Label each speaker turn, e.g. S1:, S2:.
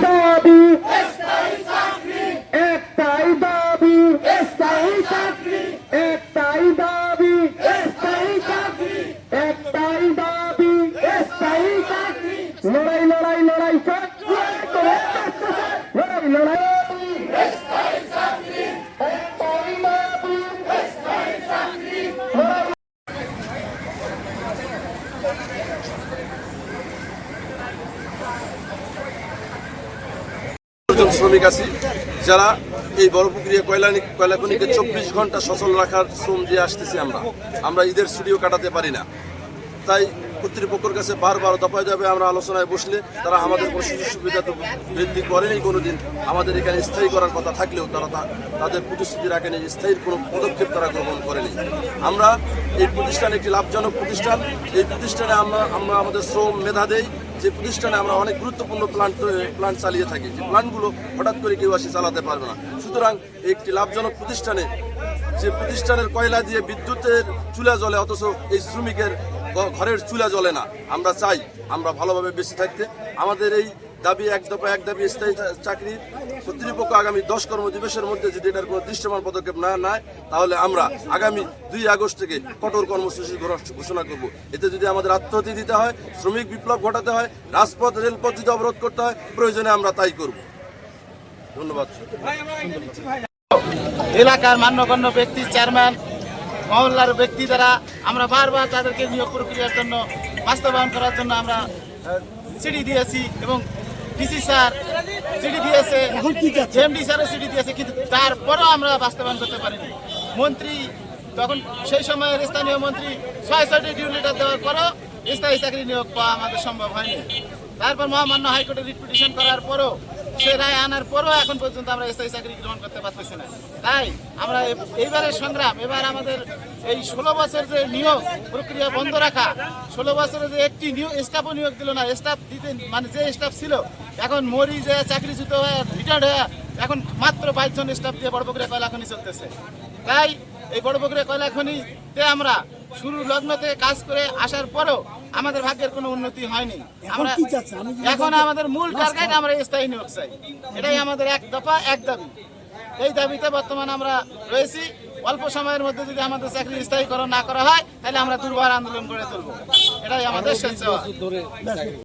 S1: দাবি একটাই দাবি। একটাই চাকরি। একটাই দাবি একটাই চাকরি একটাই দাবি একটাই চাকরি লড়াই লড়াই লড়াই চাকরি লড়াই লড়াই একটাই দাবি লড়াই
S2: জন শ্রমিক আছি। যারা এই বড় পুকুরিয়া কয়লা কয়লা খনিকে চব্বিশ ঘণ্টা সচল রাখার শ্রম দিয়ে আসতেছি আমরা। আমরা ঈদের ছুটিও কাটাতে পারি না। তাই কর্তৃপক্ষের কাছে বারবার দফায় যাবে আমরা আলোচনায় বসলে তারা আমাদের কোনো সুযোগ সুবিধা তো বৃদ্ধি করেনি কোনো দিন আমাদের এখানে স্থায়ী করার কথা থাকলেও তারা তাদের প্রতিশ্রুতি রাখেনি স্থায়ীর কোনো পদক্ষেপ তারা গ্রহণ করেনি। আমরা এই প্রতিষ্ঠান একটি লাভজনক প্রতিষ্ঠান। এই প্রতিষ্ঠানে আমরা আমরা আমাদের শ্রম মেধা দেই। যে প্রতিষ্ঠানে আমরা অনেক গুরুত্বপূর্ণ প্ল্যান্ট প্লান্ট চালিয়ে থাকি, যে প্লান্টগুলো হঠাৎ করে কেউ আসে চালাতে পারবে না। সুতরাং একটি লাভজনক প্রতিষ্ঠানে, যে প্রতিষ্ঠানের কয়লা দিয়ে বিদ্যুতের চুলা জলে অথচ এই শ্রমিকের ঘরের চুলা জলে না। আমরা চাই, আমরা ভালোভাবে বেঁচে থাকতে। আমাদের এই দাবি এক দফা, এক দাবি স্থায়ী চাকরি। কর্তৃপক্ষ আগামী দশ কর্মদিবসের মধ্যে যদি এটার কোনো দৃশ্যমান পদক্ষেপ না নেয়, তাহলে আমরা আগামী দুই আগস্ট থেকে কঠোর কর্মসূচি ঘোষণা- করব। এতে যদি আমাদের আত্মহত্যা দিতে হয়, শ্রমিক বিপ্লব ঘটাতে হয়, রাজপথ, রেলপথ যদি অবরোধ করতে হয়, প্রয়োজনে আমরা তাই করব। ধন্যবাদ।
S3: এলাকার মান্যগণ্য ব্যক্তি, চেয়ারম্যান, মহল্লার ব্যক্তি দ্বারা আমরা বারবার তাদেরকে নিয়োগ প্রক্রিয়ার জন্য বাস্তবায়ন করার জন্য আমরা সিডি দিয়েছি এবং ডিসি স্যার সিডি দিয়েছে এমডি স্যারও সিডি দিয়েছে কিন্তু তারপরেও আমরা বাস্তবায়ন করতে পারিনি। মন্ত্রী তখন সেই সময়ের স্থানীয় মন্ত্রী ছয় ছয়টি ডিউ লিটার দেওয়ার পরেও স্থায়ী চাকরি নিয়োগ পাওয়া আমাদের সম্ভব হয়নি। তারপর মহামান্য হাইকোর্টে রিট পিটিশন করার পরও সে রায় আনার পরও এখন পর্যন্ত আমরা স্থায়ী চাকরি গ্রহণ করতে পারতেছি না। তাই আমরা এইবারের সংগ্রাম, এবার আমাদের এই ষোলো বছর যে নিয়োগ প্রক্রিয়া বন্ধ রাখা, ষোলো বছরে যে একটি নিয়োগ স্টাফও নিয়োগ দিল না স্টাফ দিতে মানে যে স্টাফ ছিল, এখন মরি যে চাকরিচ্যুত হয়ে রিটায়ার্ড হয়ে, এখন মাত্র বাইশ জন স্টাফ দিয়ে বড় প্রক্রিয়া কয়লা খনি চলতেছে। তাই এই বড় প্রক্রিয়া কয়লা খনিতে আমরা শুরু লগ্ন থেকে কাজ করে আসার পরেও আমাদের ভাগ্যের কোনো উন্নতি হয়নি। আমরা এখন আমাদের মূল টার্গেট আমরা স্থায়ী নিয়োগ চাই। এটাই আমাদের এক দফা এক দাবি। এই দাবিতে বর্তমানে আমরা রয়েছি। অল্প সময়ের মধ্যে যদি আমাদের চাকরি স্থায়ীকরণ না করা হয় তাহলে আমরা দুর্বার আন্দোলন করে তুলব। এটাই আমাদের চাওয়া।